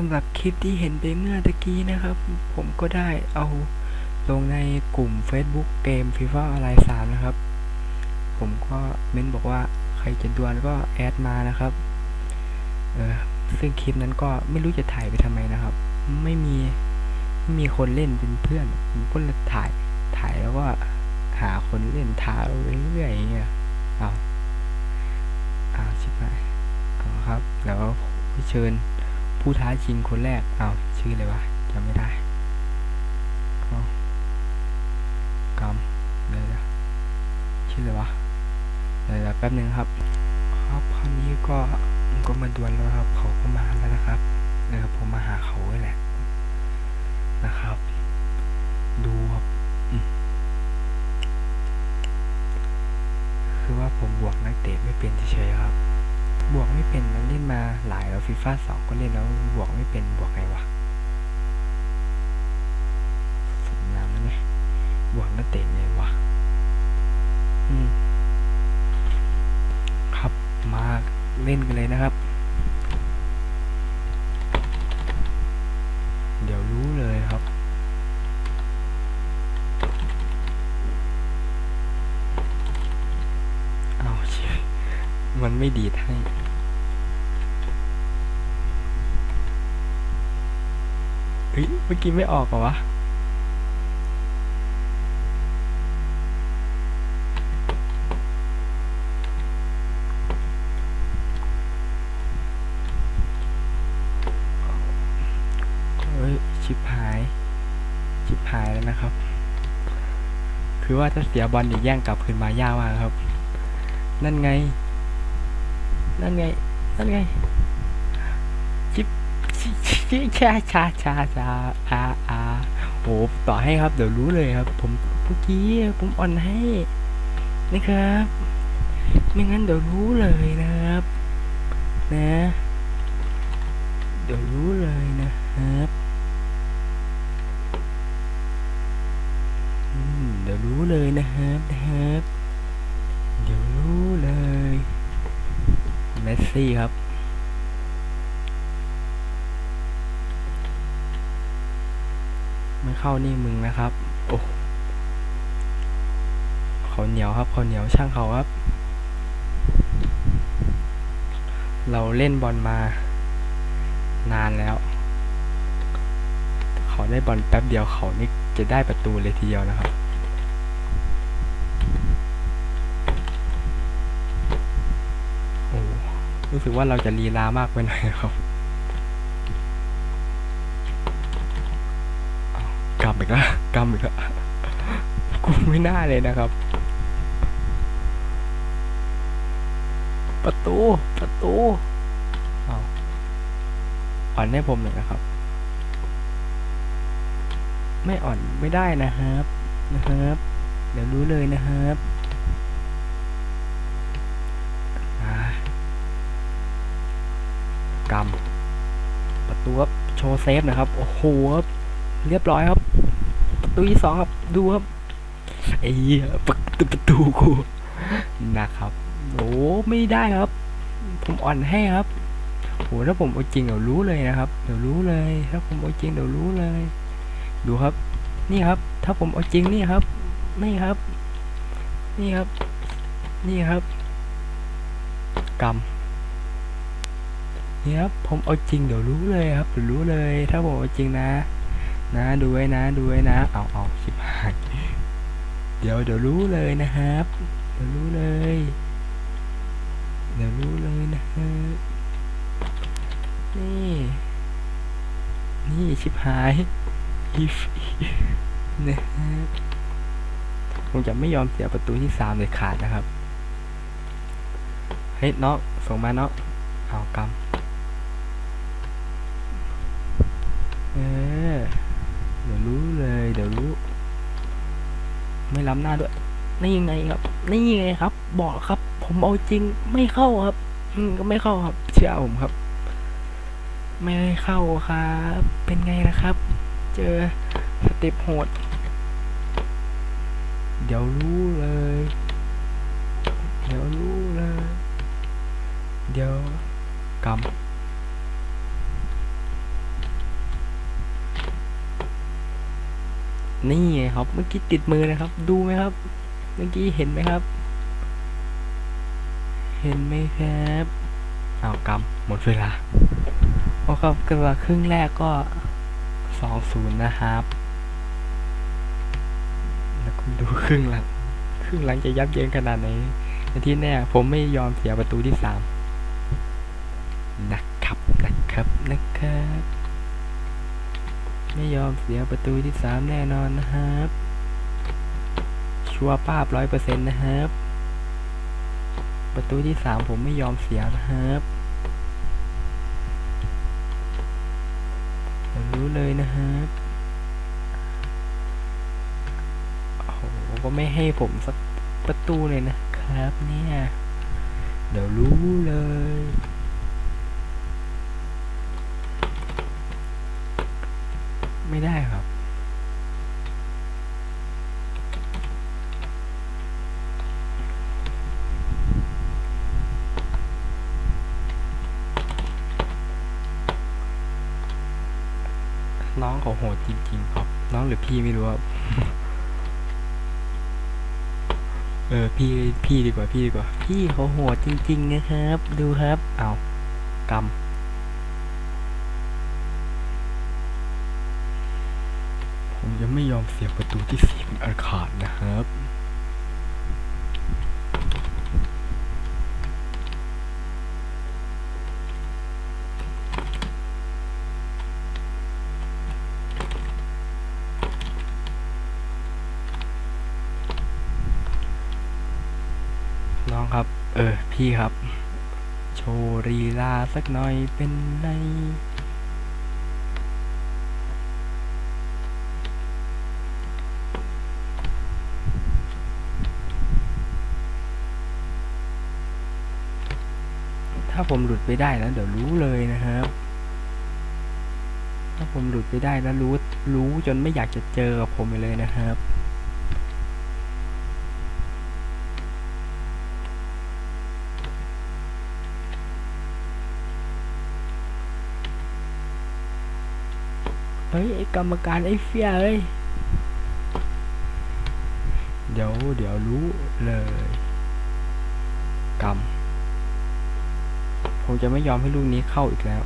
สำหรับคลิปที่เห็นไปเมื่อตะกี้นะครับ ผมก็ได้เอาลงในกลุ่ม Facebook เกม FIFA ออนไลน์3นะครับ ผมก็เม้นบอกว่าใครจะดวลก็แอดมานะครับ เออซึ่งคลิปนั้นก็ไม่รู้จะถ่ายไปทำไมนะครับ ไม่มีไม่มีคนเล่นเป็นเพื่อน ผมก็เลยถ่ายถ่ายแล้วก็หาคนเล่นถ่ายเรื่อยๆอย่างเงี้ยอ้าวอ้าชิบหายเอาครับ แล้วก็เชิญ ผู้ท้าชิงคนแรกเอาชื่อเลยวะจำไม่ได้กรกำเลยนะชื่อเลยวะเดี๋ยวนะแป๊บนึงครับ ครับคราวนี้ก็ก็มาดวลแล้วครับเขาก็มาแล้วนะครับนะครับผมมาหาเขาไว้แหละนะครับ ดูครับอืมคือว่าผมบวกนักเตะไม่เป็นเฉยๆครับ บวกไม่เป็นมันเล่นมาหลายแล้วฟีฟ่าสองก็เล่นแล้วบวกไม่เป็นบวกไงวะสมน้ำนะเนี่ยบวกนักเตะไงวะอืมครับมาเล่นกันเลยนะครับ เดี๋ยวรู้เลยครับ เอาเชี่ย มันไม่ดีดให้ เฮ้ย เมื่อกี้ไม่ออกเหรอวะ เฮ้ย ชิบหาย ชิบหายแล้วนะครับ คือว่าถ้าเสียบอลอีกแย่งกลับคืนมายากมากครับ นั่นไง นั่นไง นั่นไงชิบชิชาชาชาชาอาอาโอ้ต่อให้ครับ เดี๋ยวรู้เลยครับ ผมเมื่อกี้ผมอ่อนให้นะครับไม่งั้นเดี๋ยวรู้เลยนะครับ นะ เดี๋ยวรู้เลยนะครับเดี๋ยวรู้เลยนะครับนะครับ เดี๋ยวรู้เลย มสซี่ครับ ไม่เข้านี่มึงนะครับ โอ้เขาเหนียวครับเขาเหนียวช่างเขาครับ เราเล่นบอลมา นานแล้ว เขาได้บอลแป๊บเดียวเขานี่จะได้ประตูเลยทีเดียวนะครับ โอ้ รู้สึกว่าเราจะลีลามากไปหน่อยครับอ้าวกำอีกแล้วกำอีกแล้วกูไม่น่าเลยนะครับ ประตู ประตูเอาอ่อนให้ผมหน่อยนะครับ ไม่อ่อนไม่ได้นะครับ นะครับ เดี๋ยวรู้เลยนะครับากำประตูครับโชว์เซฟนะครับ โอ้โหครับเรียบร้อยครับ ประตูที่สองครับ ดูครับไอ้เหี้ยประตูประตูกูนะครับโอ้ไม่ได้ครับ ผมอ่อนให้ครับโหถ้าผมเอาจริงเดี๋ยวรู้เลยนะครับ เดี๋ยวรู้เลย ถ้าผมเอาจริงเดี๋ยวรู้เลย ดูครับ นี่ครับ ถ้าผมเอาจริงนี่ครับ นี่ครับ นี่ครับ นี่ครับกำ นี่ครับผมเอาจริงเดี๋ยวรู้เลยครับเดี๋ยวรู้เลย ถ้าผมเอาจริงนะ นะดูไว้นะดูไว้นะ เอาเอาสิบหายเดี๋ยวเดี๋ยวรู้เลยนะครับ เดี๋ยวรู้เลย เดี๋ยวรู้เลยนะฮะนี่ นี่ชิบหาย if นะฮะผมจะไม่ยอมเสียประตูที่สามเลยขาดนะครับ เฮ้ยน้องส่งมาเน้องเอากำเออเดี๋ยวรู้เลย เดี๋ยวรู้ ไม่ ล้ำหน้าด้วย นี่ไงครับ นี่ยังไงครับ บอกครับ ผมเอาจริงไม่เข้าครับก็ไม่เข้าครับ เชื่อผมครับ ไม่เข้าครับ เป็นไงละครับ เจอสเต็ปโหด เดี๋ยวรู้เลย เดี๋ยวรู้เลย เดี๋ยวกำ ครับ เมื่อกี้ติดมือนะครับ ดูไหมครับ เมื่อกี้เห็นไหมครับ เห็นไหมครับเอากำหมดเวลาโอ้ครับกว่าครึ่งแรกก็สองศูนย์นะครับ แล้วคุณดูครึ่งหลังครึ่งหลังจะยับเยินขนาดไหนในที่แน่ผมไม่ยอมเสียประตูที่สามนะครับนะครับนะครับ ไม่ยอมเสียประตูที่สามแน่นอนนะครับ ชัวร์ป้าบร้อยเปอร์เซ็นต์นะครับ ประตูที่สามผมไม่ยอมเสียนะครับผมรู้เลยนะครับโอ้โหก็ไม่ให้ผมสักประตูเลยนะครับ เนี่ย เดี๋ยวรู้เลย ไม่ได้ครับ น้องเขาโหดจริงๆครับ น้องหรือพี่ไม่รู้ครับเออพี่พี่ดีกว่าพี่ดีกว่า พี่เขาโหดจริง ๆ นะครับ ดูครับ เอากำผมยังไม่ย อมเสียประตูที่สี่เป็นอันขาดนะครับน้องครับ เออ พี่ครับ โชว์ลีลาสักหน่อยเป็นไร ผมหลุดไปได้นะเดี๋ยวรู้เลยนะครับ ถ้าผมหลุดไปได้นะรู้รู้จนไม่อยากจะเจอกับผมเลยนะครับเฮ้ยไอกรรมการไอ้เฟียเอ้ยเดี๋ยวเดี๋ยวรู้เลย กรรม ผมจะไม่ยอมให้ลูกนี้เข้าอีกแล้ว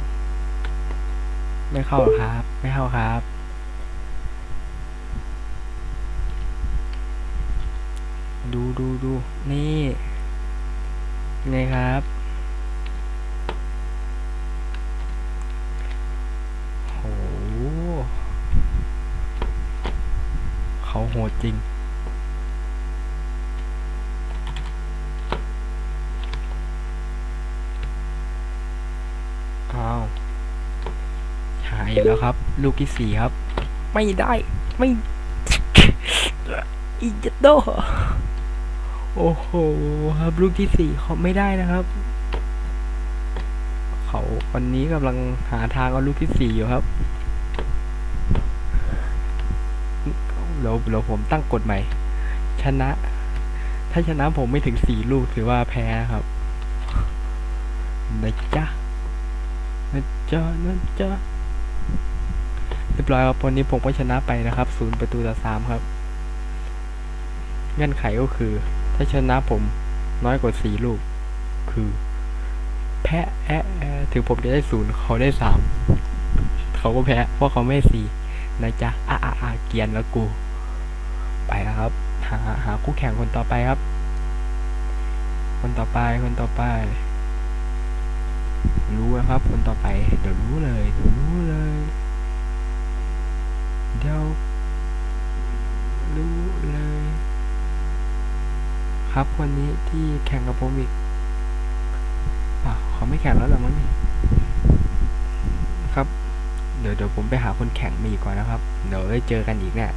ไม่เข้าหรอครับ ไม่เข้าครับ ดูดูดูนี่ไงครับโหเขาโหดจริง อ้าวหายอี กแล้วครับ ลูกที่สี่ครับ ไม่ได้ไม่อีจโดโอ้โหครับลูกที่สี่เขาไม่ได้นะครับ เขาวันนี้กำลังหาทางเอาลูกที่สี่อยู่ครับเดี๋ยวเดี๋ยวผมตั้งกฎใหม่ ชนะ ถ้าชนะผมไม่ถึงสี่ลูกถือว่าแพ้ครับนะจ๊ะนะจ๊ะนะจ๊ะ เรียบร้อยครับวันนี้ผมก็ชนะไปนะครับศูนย์ประตูต่อสามครับ เงื่อนไขก็คือ ถ้าชนะผมน้อยกว่าสี่ลูก คือ แพ้แอะถึงผมจะได้ศูนย์เขาได้สามเขาก็แพ้เพราะเขาไม่สี่นะจ๊ะอะอะอะเกียนแล้วกู ไปแล้วครับ หาหาคู่แข่งคนต่อไปครับ คนต่อไปคนต่อไป รู้นะครับ คนต่อไป เดี๋ยวรู้เลยเดี๋ยวรู้เลย เดี๋ยวรู้เลย ครับคนนี้ที่แข่งกับผมอีกอะเขาไม่แข่งแล้วหรอมั้งนี่ครับ เดี๋ยวเดี๋ยวผมไปหาคนแข่งมาอีกก่อนนะครับ เดี๋ยวได้เจอกันอีกแน่ค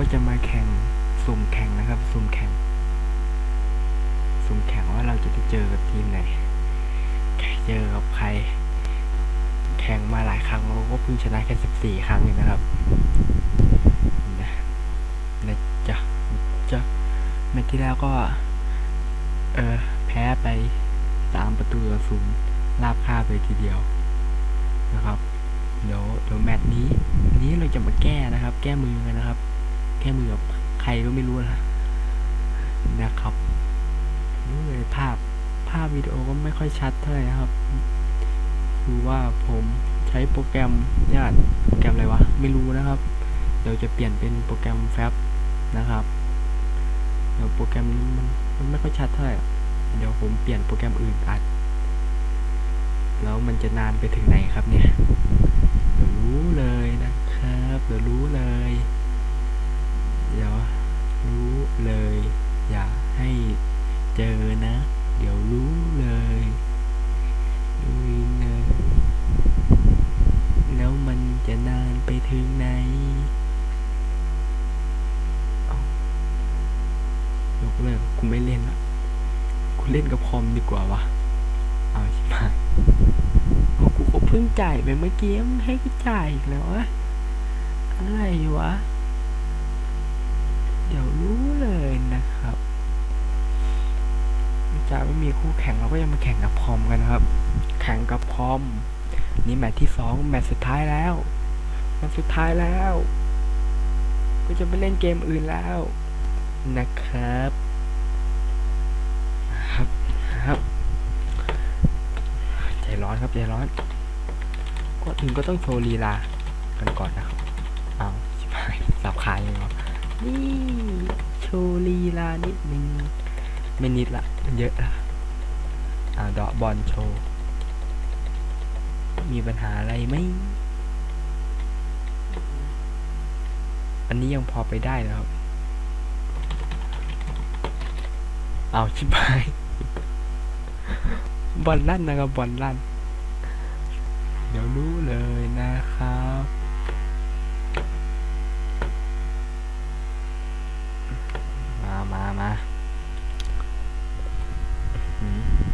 ก็จะมาแข่งสุ่มแข่งนะครับ สุ่มแข่ง สุ่มแข่งว่าเราจะได้เจอกับทีมไหนเจอกับใคร แข่งมาหลายครั้งเราก็เพิ่งชนะแค่สิบสี่ครั้งเองนะครับนะนะจ๊ะจ๊ะแมตช์ที่แล้วก็ เออแพ้ไปสามประตูต่อศูนย์ลาบค่าไปทีเดียวนะครับเดี๋ยวเดี๋ยวแมตช์นี้ นี้เราจะมาแก้นะครับ แก้มือกันนะครับ แก้มือกับใครก็ไม่รู้นะนะครับรู้เลยภาพภาพวิดีโอก็ไม่ค่อยชัดเท่าไหร่นะครับ คือว่าผมใช้โปรแกรมญาติโปรแกรมอะไรวะ ไม่รู้นะครับ เดี๋ยวจะเปลี่ยนเป็นโปรแกรมแฟบนะครับ เดี๋ยวโปรแกรมนี้มันมันไม่ค่อยชัดเท่าไหร่ เดี๋ยวผมเปลี่ยนโปรแกรมอื่นอัด แล้วมันจะนานไปถึงไหนครับเนี่ย เดี๋ยวรู้เลยนะครับ เดี๋ยวรู้เลย เดี๋ยวรู้เลย อย่าให้เจอนะ เดี๋ยวรู้เลยรู้เลยแล้วมันจะนานไปถึงไหนเอายกเลิกกูไม่เล่นละกูเล่นกับคอมดีกว่าวะเอาชิบหายโอ้กูก็เพิ่งจ่ายไปเมื่อกี้ให้กูจ่ายอีกแล้วอะอะไรวะ เดี๋ยวรู้เลยนะครับจะไม่มีคู่แข่งเราก็ยังมาแข่งกับพอมกันนะครับ แข่งกับพอม นี่แมตช์ที่สองแมตช์สุดท้ายแล้วแมตช์สุดท้ายแล้ว ก็จะไปเล่นเกมอื่นแล้วนะครับครับครับใจร้อนครับใจร้อนก่อนอื่นก็ต้องโชว์ลีลากันก่อนนะครับเอาชิบหายสับขายยังไงวะ นี่โชว์ลีลานิดนึงไม่นิดละ เยอะละอ่าดาะบอลโชว์ มีปัญหาอะไรไหมอันนี้ยังพอไปได้นะครับ เอาชิบหาย บอลลั่นนะครับบอลลั่น เดี๋ยวรู้เลยนะครับ มามามาอื้อหืออื้อหืออื้อหืออื้อหือ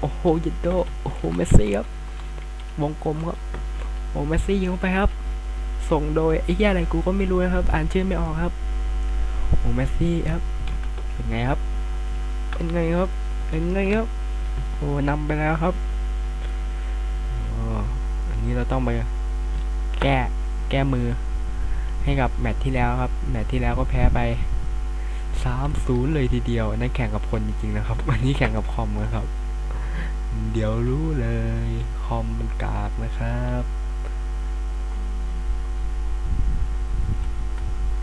โอ้โหยิดโดโอ้โหเมสซี่ครับ วงกลมครับ โอ้เมสซี่ยิงไปครับ ส่งโดยไอ้เหี้ยอะไรกูก็ไม่รู้นะครับ อ่านชื่อไม่ออกครับ โอ้เมสซี่ครับ เป็นไงครับ เป็นไงครับ เป็นไงครับ โอ้นำไปแล้วครับอ้อันนี้เราต้องไปแก้ แก้มือ ให้กับแมตช์ที่แล้วครับ แมตช์ที่แล้วก็แพ้ไป สามศูนย์เลยทีเดียวนั่นแข่งกับคนจริงๆนะครับ วันนี้แข่งกับคอมนะครับ เดี๋ยวรู้เลย คอมมันกากนะครับ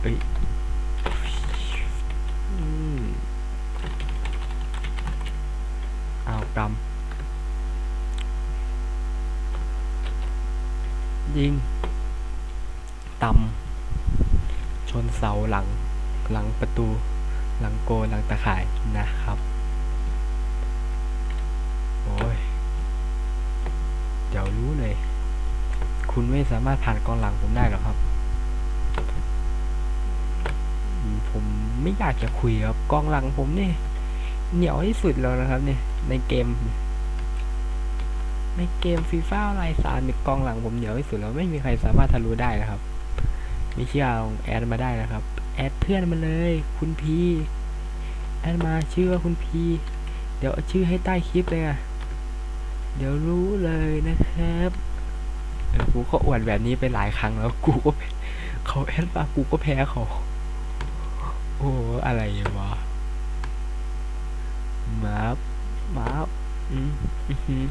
เอ้ยอืมเอากำยิง ต่ำชนเสาหลัง หลังประตู หลังโกหลังตะข่ายนะครับ โอ้ย เดี๋ยวรู้เลย คุณ ไม่สามารถผ่านกองหลังผมได้หรอกครับ ผมไม่อยากจะคุยครับกองหลังผมนี่ เหนียวที่สุดแล้วนะครับเนี่ยในเกม ในเกมฟีฟ่าไลน์สามกองหลังผมเหนียวที่สุดแล้วไม่มีใครสามารถทะลุได้นะครับไม่เชื่อลองแอดมาได้นะครับ แอดเพื่อนมาเลย คุณพีแอดมาชื่อว่าคุณพีเดี๋ยวเอาชื่อให้ใต้คลิปเลยอะเดี๋ยวรู้เลยนะครับ กูก็อวดแบบนี้ไปหลายครั้งแล้ว กูก็เขาแอดมากูก็แพ้เขา โอ้อะไรวะมาบมาบอืมอือหือ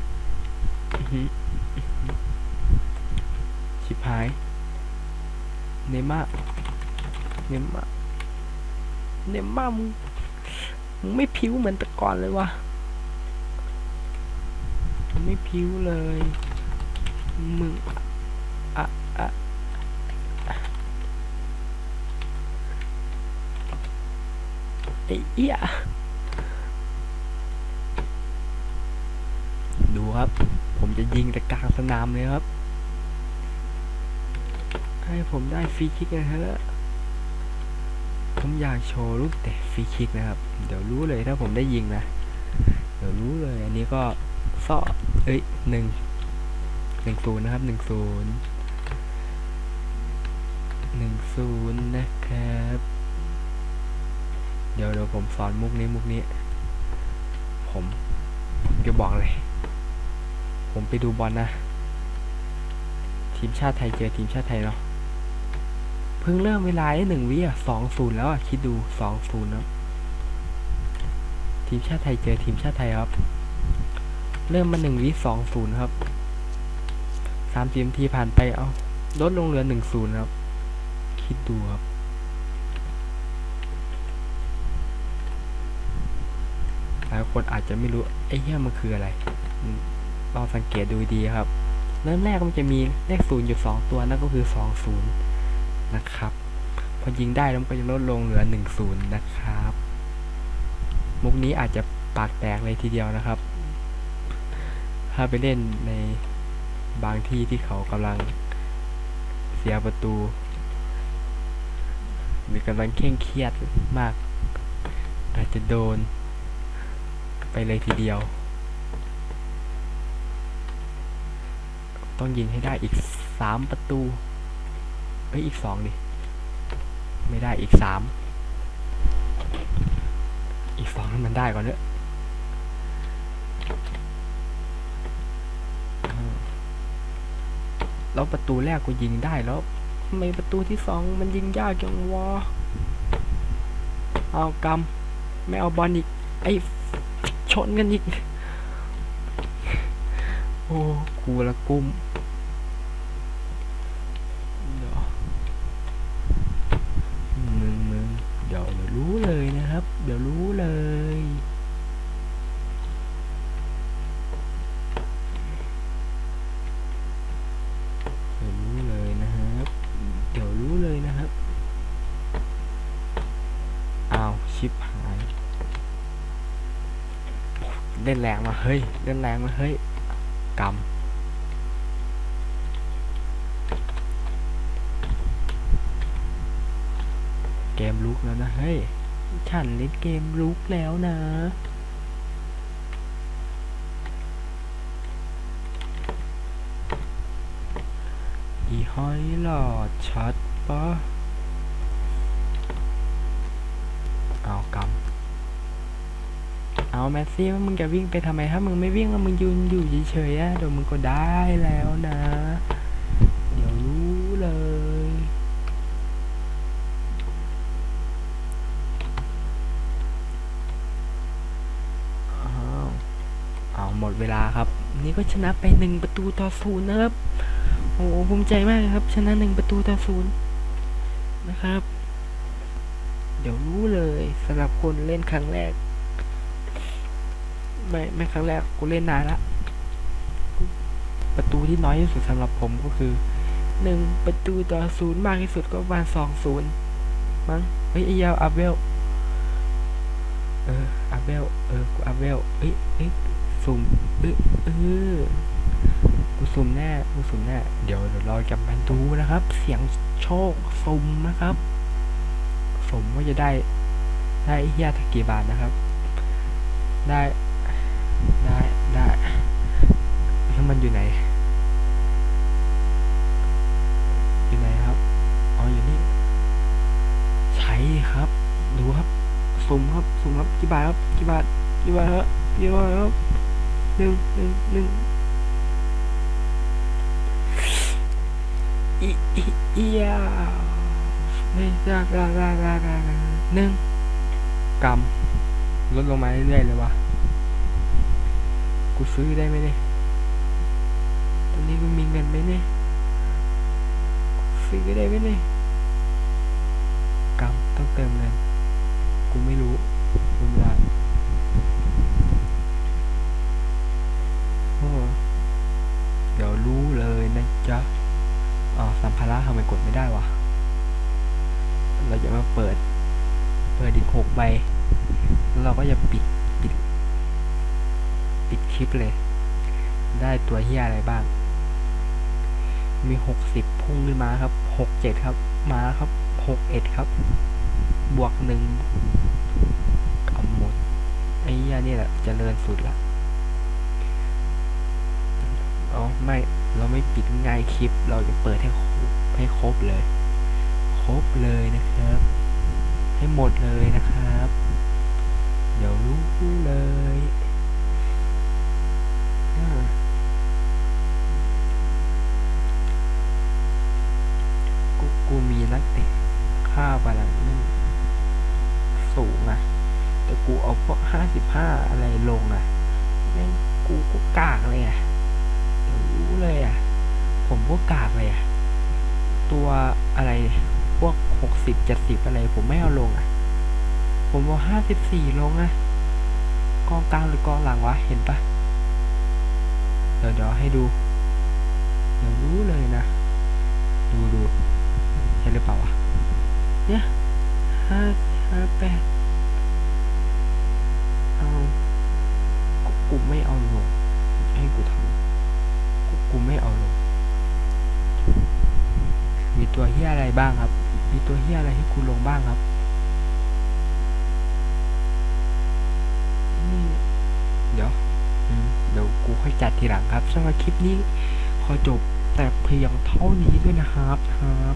อือหืออื้อหือชิบหาย เนม่าเนม่าเนม่ามึงมึงไม่พิ้วเหมือนแต่ก่อนเลยวะมึงไม่พิ้วเลย มึงอะอะไอ้เอี้ยดูครับ ผมจะยิงแต่กลางสนามเลยครับ ให้ผมได้ฟรีคิกนะฮะผมอยากโชว์ลูกเตะฟรีคิกนะครับ เดี๋ยวรู้เลยถ้าผมได้ยิงนะ เดี๋ยวรู้เลยอันนี้ก็ซอเอ้ยหนึ่ง หนึ่งศูนย์นะครับหนึ่งศูนย์หนึ่งศูนย์นะครับ เดี๋ยวเดี๋ยวผมสอนมุกนี้มุกนี้ ผมผมจะบอกเลย ผมไปดูบอลนะ ทีมชาติไทยเจอทีมชาติไทยเนาะเพิ่งเริ่มเวลาได้หนึ่งวิอะสองศูนย์แล้วอะ คิดดูสองศูนย์แล้วทีมชาติไทยเจอทีมชาติไทยครับ เริ่มมาหนึ่งวิสองศูนย์ครับ สามสิบนาทีผ่านไปเอาลดลงเหลือหนึ่งศูนย์ครับ คิดดูครับ หลายคนอาจจะไม่รู้ ไอ้เหี้ยมันคืออะไรอืมลองสังเกตดูดีครับ เริ่มแรกมันจะมีเลขศูนย์อยู่สองตัว นั่นก็คือสองศูนย์นะครับ พอยิงได้แล้วมันก็จะลดลงเหลือหนึ่งศูนย์นะครับ มุกนี้อาจจะปากแตกเลยทีเดียวนะครับ ถ้าไปเล่นใน บางที่ที่เขากำลังเสียประตู หรือกำลังเคร่งเครียดมาก อาจจะโดน ไปเลยทีเดียว ต้องยิงให้ได้อีกสามประตูเอ้ยอีกสองดิ ไม่ได้อีกสามอีกสองให้มันได้ก่อนเนอะอ่า แล้วประตูแรกกูยิงได้แล้วทำไมประตูที่สองมันยิงยากจังวะเอากำไม่เอาบอลอีก ไอ้ชนกันอีก โอ้กูละกุ้มเดี๋ยวมึงมึงเดี๋ยวเดี๋ยวรู้เลยนะครับ เดี๋ยวรู้เลย เดี๋ยวรู้เลยนะครับ เดี๋ยวรู้เลยนะครับ อ้าว ชิปหาย เล่นแรงมาเฮ้ย เล่นแรงมาเฮ้ยกำเกมลุกแล้วนะ เฮ้ย ฉันเล่นเกมลุกแล้วนะ อีหอยหลอดชัดปะเอากำ เอา แมสซี่ว่ามึงจะวิ่งไปทำไมถ้ามึงไม่วิ่งแล้วมึงยืนอยู่เฉยๆอะเดี๋ยวมึงก็ได้แล้วนะ เดี๋ยวรู้เลยอ้าเอาหมดเวลาครับ นี่ก็ชนะไปหนึ่งประตูต่อศูนย์นะครับ โอ้โหภูมิใจมากครับ ชนะหนึ่งประตูต่อศูนย์นะครับ เดี๋ยวรู้เลยสำหรับคนเล่นครั้งแรก ไม่ไม่ครั้งแรกกูเล่นนานละประตูที่น้อยที่สุดสำหรับผมก็คือหนึ่งประตูต่อศูนย์มากที่สุดก็ประมาณสองศูนย์มั้งเฮ้ยไอ้ยาวอัพเวลเอออัพเวลเออกูอัพเวลเอ้ยเอ้ยสุ่มเออเออกูสุ่มแน่กูสุ่มแน่เดี๋ยวเดี๋ยวเราจะมาดูนะครับ เสียงโชคสุ่มนะครับสุ่มว่าจะได้ได้เฮียทักกี่บาทนะครับ ได้ ได้ได้แล้วมันอยู่ไหน อยู่ไหนครับ อ๋อ อยู่นี่ ใช่ครับ ดูครับสุ่มครับสุ่มครับกี่บาทครับกี่บาทกี่บาทครับกี่บาทครับหนึ่งหนึ่งหนึ่งอีอีอียาไม่ยากยากยากยากยากหนึ่งกำลดลงมาเรื่อยๆเลยวะ กูซื้อได้ไหมเนี่ย ตอนนี้กูมีเงินไหมเนี่ย ซื้อได้ไหมเนี่ยกำต้องเติมเงิน กูไม่รู้กูไม่ได้โอ้เดี๋ยวรู้เลยนะจ๊ะอ๋อสัมภาระทำไมกดไม่ได้วะ เราจะมาเปิด เปิดอีกหกใบ แล้วเราก็จะปิด คลิปเลย ได้ตัวเฮียอะไรบ้าง มีหกสิบพุ่งขึ้นมาครับหกเจ็ดครับ มาครับหกเอ็ดครับ บวกหนึ่งกำหมดไอ้เฮียนี่แหละเจริญสุดละไม่เราไม่ปิดง่ายคลิป เราจะเปิดให้ครบให้ครบเลย ครบเลยนะครับ ให้หมดเลยนะครับ เดี๋ยวรู้เลย กูกูมีนักเตะค่าบาลังก์สูงอะแต่กูเอาพวกห้าสิบห้าอะไรลงอะแม่งกูก็กากเลยอะเดี๋ยวรู้เลยอะผมก็กากเลยอะตัวอะไรพวกหกสิบเจ็ดสิบอะไร ผมไม่เอาลงอะผมเอาห้าสิบสี่ลงอะกองกลางหรือกองหลังวะ เห็นปะ ดี๋ยวเดี๋ยวให้ดู เดี๋ยวรู้เลยนะ ดูดูเห็นหรือเปล่าวะเนี่ยห้าห้าแปดเอาก็กูไม่เอาลงให้กูทำกูกูไม่เอาลงมีตัวเฮียอะไรบ้างครับ มีตัวเฮียอะไรให้กูลงบ้างครับ นี่ เดี๋ยวอืมเดี๋ยว กูค่อยจัดทีหลังครับสำหรับคลิปนี้ขอจบแต่เพียงเท่านี้ด้วยนะครับครับ